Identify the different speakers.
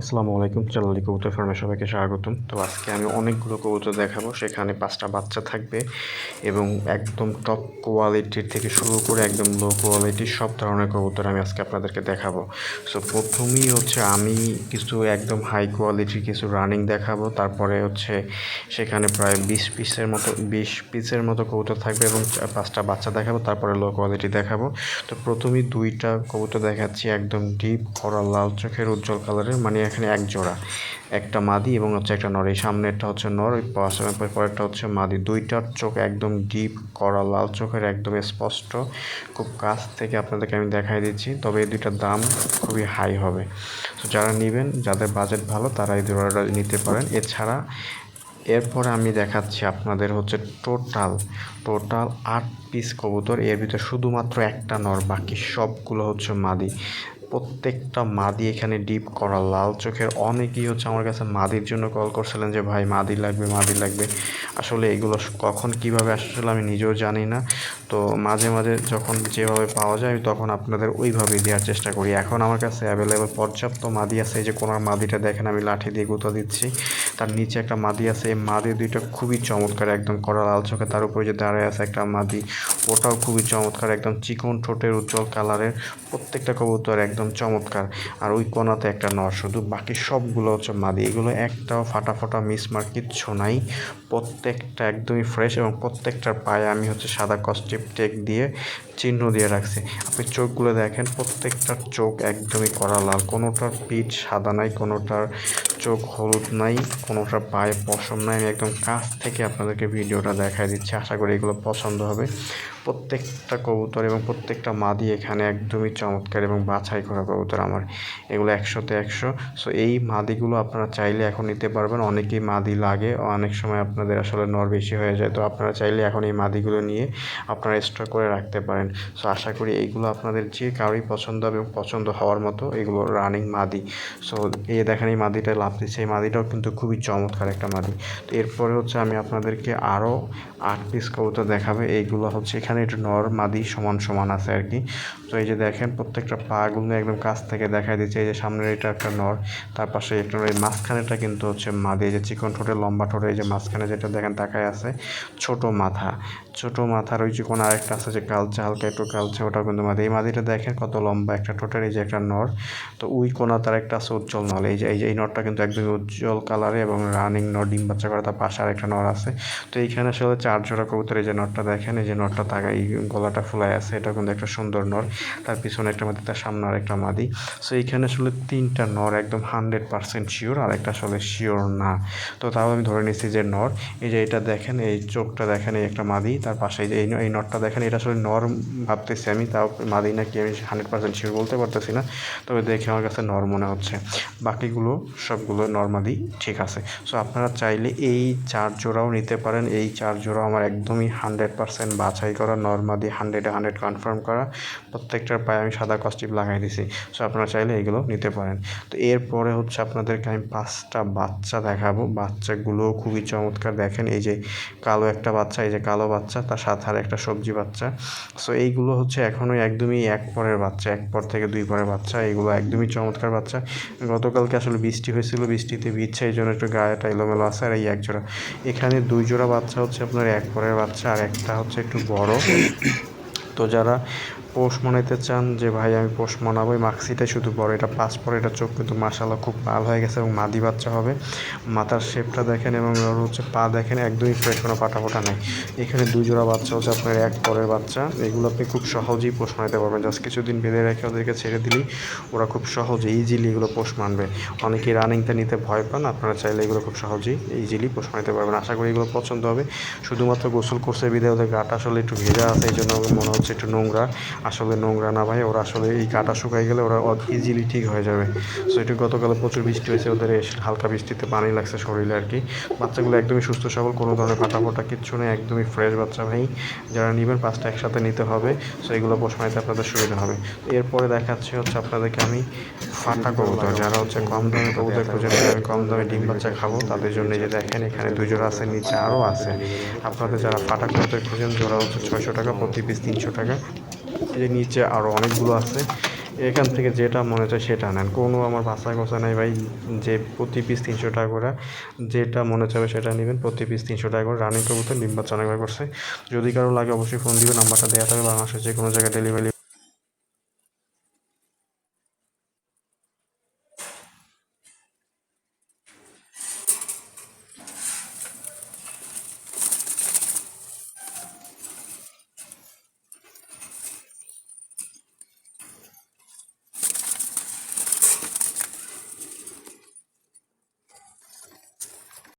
Speaker 1: আসসালামু আলাইকুম চালালি কবুতর ফার্মে সবাইকে স্বাগতম। তো আজকে আমি অনেকগুলো কবুতর দেখাবো, সেখানে পাঁচটা বাচ্চা থাকবে এবং একদম টপ কোয়ালিটির থেকে শুরু করে একদম লো কোয়ালিটির সব ধরনের কবুতর আমি আজকে আপনাদেরকে দেখাবো। সো প্রথমেই হচ্ছে আমি কিছু একদম হাই কোয়ালিটির কিছু রানিং দেখাবো, তারপরে হচ্ছে সেখানে প্রায় বিশ পিসের মতো, বিশ পিসের মতো কবুতর থাকবে এবং পাঁচটা বাচ্চা দেখাবো, তারপরে লো কোয়ালিটি দেখাবো। তো প্রথমেই দুইটা কবুতর দেখাচ্ছি একদম ডিপ করা লাল চোখের উজ্জ্বল কালারের মানে এখানে এক জোড়া। একটা মাদি এবং হচ্ছে একটা নর। এই সামনেরটা হচ্ছে নর ওই পাশে পরেরটা হচ্ছে মাদি। দুইটার চোখ একদম ডিপ, করা লাল চোখের, একদম স্পষ্ট। খুব কাছ থেকে আপনাদেরকে আমি দেখাই দিচ্ছি। তবে এই দুইটার দাম খুবই হাই হবে। তো যারা নেবেন, যাদের বাজেট ভালো, তারা এই জোড়াটা নিতে পারেন। এছাড়া এরপরে আমি দেখাচ্ছি আপনাদের হচ্ছে টোটাল টোটাল আট পিস কবুতর। এর ভিতরে শুধুমাত্র একটা নর, বাকি সবগুলো হচ্ছে মাদি। প্রত্যেকটা মাদি এখানে ডিপ করা লাল চোখের। অনেকেই হচ্ছে আমার কাছে মাদির জন্য কল করছিলেন যে, ভাই, মাদি লাগবে মাদি লাগবে। আসলে এগুলো কখন কীভাবে আসলে আমি নিজেও জানি না। তো মাঝে মাঝে যখন যেভাবে পাওয়া যায় আমি তখন আপনাদের ওইভাবেই দেওয়ার চেষ্টা করি। এখন আমার কাছে অ্যাভেলেবেল পর্যাপ্ত মাদি আছে। এই যে কোনার মাদিটা দেখেন, আমি লাঠি দিয়ে গুঁতো দিচ্ছি। তার নিচে একটা মাদি আছে। এই মাদি দুইটা খুবই চমৎকার, একদম কড়া লাল চোখে। তার উপরে যে দাঁড়ায় আছে একটা মাদি, ওটাও খুবই চমৎকার, একদম চিকন ঠোঁটের উজ্জ্বল কালারের প্রত্যেকটা কবুতর একদম চমৎকার। আর ওই কোনাতে একটা নর, শুধু বাকি সবগুলো হচ্ছে মাদি। এগুলো একটাও ফাটা ফাটা মিসমার্ক কিচ্ছু নাই। প্রত্যেকটা একদমই ফ্রেশ এবং প্রত্যেকটার পায়ে আমি হচ্ছে সাদা কস্টিপ টেক দিয়ে চিহ্ন দিয়ে রাখছি। আপনি চোখগুলো দেখেন প্রত্যেকটার চোখ একদমই কড়া লাল। কোনোটার পিঠ সাদা নাই, কোনোটার চোখ হলুদ নাই কোনোটা পায়ে পশম নাই। আমি একদম কাছ থেকে আপনাদেরকে ভিডিওটা দেখাই দিচ্ছি। আশা করি এগুলো পছন্দ হবে। প্রত্যেকটা কবুতর এবং প্রত্যেকটা মাদি এখানে একদমই চমৎকার এবং বাছাই করা কবুতর আমার। এগুলো একশোতে একশো। সো এই মাদিগুলো আপনারা চাইলে এখন নিতে পারবেন। অনেকেই মাদি লাগে, অনেক সময় আপনাদের আসলে নর বেশি হয়ে যায়। তো আপনারা চাইলে এখন এই মাদিগুলো নিয়ে আপনারা স্টক করে রাখতে পারেন। সো আশা করি এইগুলো আপনাদের যে কারোই পছন্দ হবে এবং পছন্দ হওয়ার মতো এগুলো রানিং মাদি। সো এই দেখেন এই মাদিটা লাভ দিচ্ছে। এই মাদিটাও কিন্তু খুবই চমৎকার একটা মাদি। তো এরপরে হচ্ছে আমি আপনাদেরকে আরও আট পিস কবুতর দেখাবে। এইগুলো হচ্ছে এখানে একটু নর মাদি সমান সমান আছে আর কি। তো এই যে দেখেন, প্রত্যেকটা পাগুলো একদম কাছ থেকে দেখাই দিচ্ছে। এই যে সামনের এটা একটা নর, তার পাশে একটা এই মাঝখানেটা কিন্তু হচ্ছে মাদি এই যে চিকন ঠোঁটে লম্বা ঠোঁটে এই যে মাঝখানে যেটা দেখেন তাকায় আছে, ছোট মাথা। ছোট মাথার ওই যে কোনো আরেকটা আছে যে কালচে, হালকা একটু কালচে, ওটাও কিন্তু মাদি এই মাদিটা দেখেন কত লম্বা একটা ঠোঁটের এই যে একটা নর। তো উই কোনা তার একটা আছে উজ্জ্বল নল। এই যে এই যে, এই নরটা কিন্তু একদমই উজ্জ্বল কালারে এবং রানিং নর, ডিম বাচ্চা করে তার পাশে আরেকটা নর আছে। তো এইখানে আসলে চার জোড়া কবুতর এই যে নরটা দেখেন, এই যে নরটা তাকায় এই গলাটা ফুলায় আছে এটা কিন্তু একটা সুন্দর নর। তার পিছনে একটা মাদি, তার সামনে আরেকটা মাদি। সো এইখানে আসলে তিনটা নর, একদম হান্ড্রেড পার্সেন্ট শিওর আর একটা আসলে শিওর না। তো তাও আমি ধরে নিচ্ছি যে নর, এই যে এটা দেখেন, এই চোখটা দেখেন, এই একটা মাদি, তার পাশে এই যে এই নরটা দেখেন, এটা আসলে নর ভাবতেছি আমি, তাও মাদি নাকি আমি হান্ড্রেড পার্সেন্ট শিওর বলতে পারতেছি না। তবে দেখে আমার কাছে নর মনে হচ্ছে। বাকিগুলো, সবগুলো নর্মালি ঠিক আছে। সো আপনারা চাইলে এই চার জোড়াও নিতে পারেন। এই চার জোড়াও আমার একদমই হান্ড্রেড পার্সেন্ট বাছাই করা নর্মালি হান্ড্রেডে হান্ড্রেড কনফার্ম করা। প্রত্যেকটার পায়ে আমি সাদা কস্টিপ লাগাই দিছি। সো আপনারা চাইলে এগুলো নিতে পারেন। তো, এরপরে হচ্ছে আপনাদেরকে আমি পাঁচটা বাচ্চা দেখাবো। বাচ্চাগুলোও খুবই চমৎকার। দেখেন, এই যে কালো একটা বাচ্চা, এই যে কালো বাচ্চা, তার সাথে আর একটা সবজি বাচ্চা। সো এইগুলো হচ্ছে এখনও একদমই এক পরের বাচ্চা, এক পর থেকে দুই পরের বাচ্চা। এইগুলো একদমই চমৎকার বাচ্চা। গতকালকে আসলে বৃষ্টি হয়েছিল, বৃষ্টিতে ভিজছে, এই জন্য একটু গায়েটা এলোমেলো আছে আর এই এক জোড়া এখানে দুই জোড়া বাচ্চা হচ্ছে আপনার এক পরের বাচ্চা, আর একটা হচ্ছে একটু বড়। তো, যারা পোষ মানাইতে চান যে, ভাই, আমি পোষ মানাবো এই মাক্সিটাই শুধু বড় এটা পাঁচ পরে এটা চোখ কিন্তু মাসাল্লাহ খুব লাল হয়ে গেছে এবং মাদি বাচ্চা হবে। মাথার শেপটা দেখেন এবং ওর হচ্ছে পা দেখেন একদমই ফ্রেশ কোনো পাটা ফোটা নেই। এখানে দুই জোড়া বাচ্চা হচ্ছে, আপনার এক পরের বাচ্চা। এগুলো আপনি খুব সহজেই পোষ মানাতে পারবেন। জাস্ট কিছুদিন বেঁধে রেখে ওদেরকে ছেড়ে দিলেই ওরা খুব সহজে ইজিলি এগুলো পোষ মানবে। অনেকেই রানিংটা নিতে ভয় পান, আপনারা চাইলে এগুলো খুব সহজেই ইজিলি পোষ মানাতে পারবেন। আশা করি এগুলো পছন্দ হবে। শুধুমাত্র গোসল করছে বিদায় ওদের গাটা আসলে একটু ভেজা আছে, এই জন্য মনে হচ্ছে একটু নোংরা। আসলে নোংরা না ভাই, ওরা আসলে এই কাটা শুকাই গেলে ওরা ইজিলি ঠিক হয়ে যাবে। সো একটু গতকালে প্রচুর বৃষ্টি হয়েছে, ওদের হালকা বৃষ্টিতে পানি লাগছে শরীরে আর কি। বাচ্চাগুলো একদমই সুস্থ, সবল, কোনো ধরনের ফাটা ফোটা কিচ্ছু নেই, একদমই ফ্রেশ বাচ্চা ভাই। যারা নেবেন, পাঁচটা একসাথে নিতে হবে। সো এগুলো পোষমাইতে আপনাদের সুবিধা হবে। এরপরে দেখাচ্ছে হচ্ছে আপনাদেরকে আমি ফাটা কবুতর, যারা হচ্ছে কম দামে কবুতর খুঁজে আমি কম দামে ডিম বাচ্চা খাব, তাদের জন্য যে দেখেন, এখানে দুজোড়া আছে, নিচে আরও আছে। আপনাদের যারা ফাটা কবুতর খুঁজেন, জোড়া হচ্ছে ছয়শো টাকা, প্রতি পিস তিনশো টাকা। যে নিচে আরও অনেকগুলো আছে। এখান থেকে যেটা মনে চায় সেটা নেন। কোনো আমার বাসা গোসা নেই ভাই, যে প্রতি পিস তিনশো টাকা করে, যেটা মনে চাবে সেটা নেবেন। প্রতি পিস তিনশো টাকা করে। রানিং কবুতর ডিম বাচ্চা করছে যদি কারও লাগে অবশ্যই ফোন দিবে নাম্বারটা দেওয়া থাকবে। বাংলাদেশের যে কোনো জায়গায় ডেলিভারি